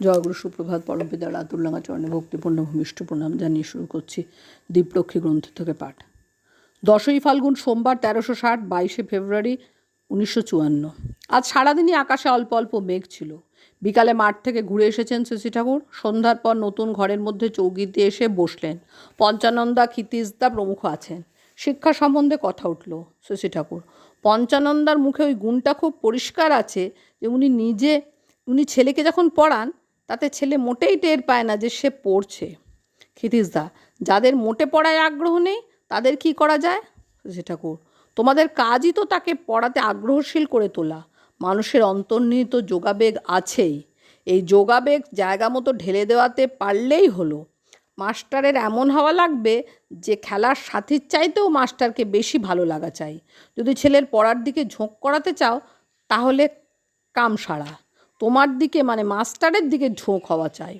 জয়গুরু সুপ্রভাত, পরমপিতা রাতুল্লাঙ্গা চরণে ভক্তিপূর্ণ ভূমিষ্ঠ প্রণাম জানিয়ে শুরু করছি দীপলক্ষ্মী গ্রন্থ থেকে পাঠ। দশই ফাল্গুন সোমবার তেরোশো ষাট, বাইশে ফেব্রুয়ারি উনিশশো চুয়ান্ন। আজ সারাদিনই আকাশে অল্প অল্প মেঘ ছিল। বিকালে মাঠ থেকে ঘুরে এসেছেন শশী ঠাকুর। সন্ধ্যার পর নতুন ঘরের মধ্যে চৌকিতে এসে বসলেন। পঞ্চানন্দা ক্ষিতিজদা প্রমুখ আছেন। শিক্ষা সম্বন্ধে কথা উঠল শশী ঠাকুর। পঞ্চানন্দার মুখে ওই গুণটা খুব পরিষ্কার আছে যে উনি নিজে, উনি ছেলেকে যখন পড়ান তাতে ছেলে মোটেই টের পায় না যে সে পড়ছে। ক্ষিতিশদা যাদের মোটে পড়ায় আগ্রহ নেই, তাদের কি করা যায়? শশী ঠাকুর, তোমাদের কাজই তো তাকে পড়াতে আগ্রহশীল করে তোলা। মানুষের অন্তর্নিহিত যোগাবেগ আছেই। এই যোগাবেগ জায়গা মতো ঢেলে দেওয়াতে পারলেই হলো। মাস্টারের এমন হওয়া লাগবে যে খেলার সাথীর চাইতেও মাস্টারকে বেশি ভালো লাগা চাই। যদি ছেলের পড়ার দিকে ঝোঁক করাতে চাও, তাহলে কাম সারা তোমার দিকে মানে মাস্টারের দিকে ঝোঁক হওয়া চাই।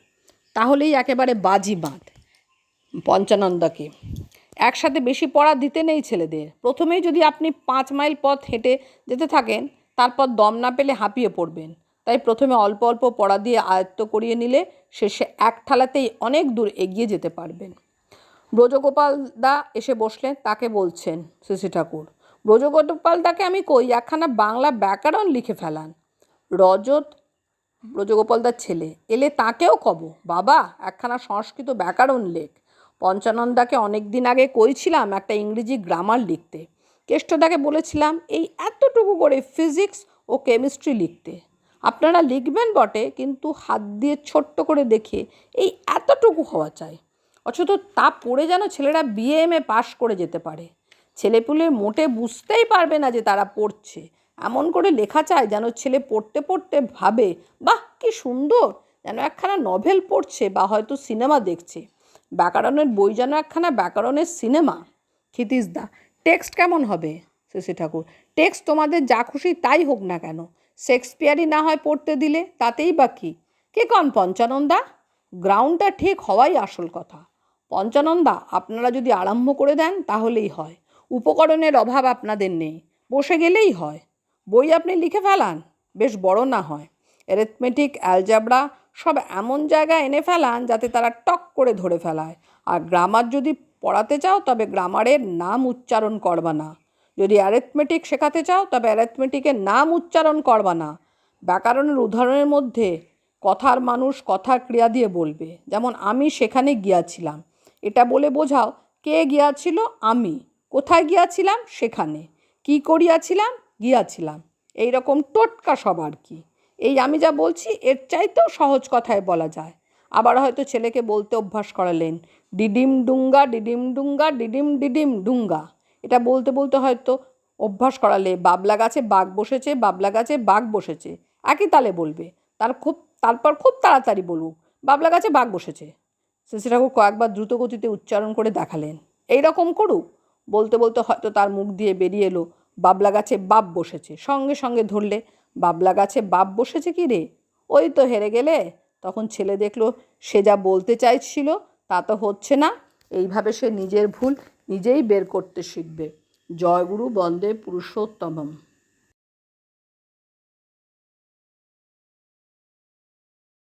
তাহলেই একেবারে বাজি বাঁধ। পঞ্চানন্দাকে, একসাথে বেশি পড়া দিতে নেই ছেলেদের। প্রথমেই যদি আপনি পাঁচ মাইল পথ হেঁটে যেতে থাকেন, তারপর দম না পেলে হাঁপিয়ে পড়বেন। তাই প্রথমে অল্প অল্প পড়া দিয়ে আয়ত্ত করিয়ে নিলে শেষে এক ঠালাতেই অনেক দূর এগিয়ে যেতে পারবেন। ব্রজগোপাল দা এসে বসলেন, তাকে বলছেন শশী ঠাকুর, ব্রজগোপাল দাকে আমি কই? একখানা বাংলা ব্যাকরণ লিখে ফেলান। রজত ব্রজগোপালদার ছেলে। এলে তাকেও কব। বাবা, একখানা সংস্কৃত ব্যাকরণ লেখ। পঞ্চানন্দাকে অনেক দিন আগে কইছিলাম একটা ইংরেজি গ্রামার লিখতে। কেষ্টদাকে বলেছিলাম, এই এতটুকু করে ফিজিক্স ও কেমিস্ট্রি লিখতে। আপনারা লিখবেন বটে, কিন্তু হাত দিয়ে ছোট্ট করে দেখে এই এতটুকু হওয়া চাই। অথচ তা পড়ে যেন ছেলেরা বিএ এম এ পাশ করে যেতে পারে। ছেলেপুলে মোটে বুঝতেই পারবে না যে তারা পড়ছে। এমন করে লেখা চায় যেন ছেলে পড়তে পড়তে ভাবে, বাহ, কি সুন্দর! যেন একখানা নভেল পড়ছে বা হয়তো সিনেমা দেখছে। ব্যাকরণের বই যেন একখানা ব্যাকরণের সিনেমা ক্ষিতিশদা টেক্সট কেমন হবে? শশী ঠাকুর, টেক্সট তোমাদের যা খুশি তাই হোক না কেন। শেক্সপিয়ারই না হয় পড়তে দিলে, তাতেই বা কী? কে কন পঞ্চানন্দা গ্রাউন্ডটা ঠিক হওয়াই আসল কথা। পঞ্চানন্দা আপনারা যদি আরম্ভ করে দেন তাহলেই হয়। উপকরণের অভাব আপনাদের নেই। বসে গেলেই হয়। বই আপনি লিখে ফেলান? বেশ বড় না হয়। অ্যারিথমেটিক অ্যালজাবরা সব এমন জায়গায় এনে ফেলান যাতে তারা টক করে ধরে ফেলায়। আর গ্রামার যদি পড়াতে চাও, তবে গ্রামারের নাম উচ্চারণ করবা না। যদি অ্যারেথমেটিক শেখাতে চাও, তবে অ্যারিথমেটিকের নাম উচ্চারণ করবা না। ব্যাকরণের উদাহরণের মধ্যে কথার মানুষ কথার ক্রিয়া দিয়ে বলবে, যেমন, আমি সেখানে গিয়াছিলাম। এটা বলে বোঝাও, কে গিয়াছিল? আমি। কোথায় গিয়াছিলাম? সেখানে। কি করিয়াছিলাম? গিয়াছিলাম। এই রকম টোটকা সব আর কি। এই আমি যা বলছি, এর চাইতেও সহজ কথায় বলা যায়। আবার হয়তো ছেলেকে বলতে অভ্যাস করালেন, ডিডিম ডুঙ্গা ডিডিম ডুঙ্গা, ডিডিম ডিডিম ডুঙ্গা। এটা বলতে বলতে হয়তো অভ্যাস করালে, বাবলা গাছে বাঘ বসেছে, বাবলা গাছে বাঘ বসেছে। একই তালে বলবে, তার খুব, তারপর খুব তাড়াতাড়ি বলুক, বাবলা গাছে বাঘ বসেছে। শশী ঠাকুর কয়েকবার দ্রুত গতিতে উচ্চারণ করে দেখালেন এই রকম করুক। বলতে বলতে হয়তো তার মুখ দিয়ে বেরিয়ে এলো বাবলা গাছে বাপ বসেছে। সঙ্গে সঙ্গে ধরলে, বাবলা গাছে বাপ বসেছে কি রে? ওই তো হেরে গেলে। তখন ছেলে দেখল, সে যা বলতে চাইছিল তা তো হচ্ছে না। এইভাবে সে নিজের ভুল নিজেই বের করতে শিখবে। জয়গুরু বন্দে পুরুষোত্তমম।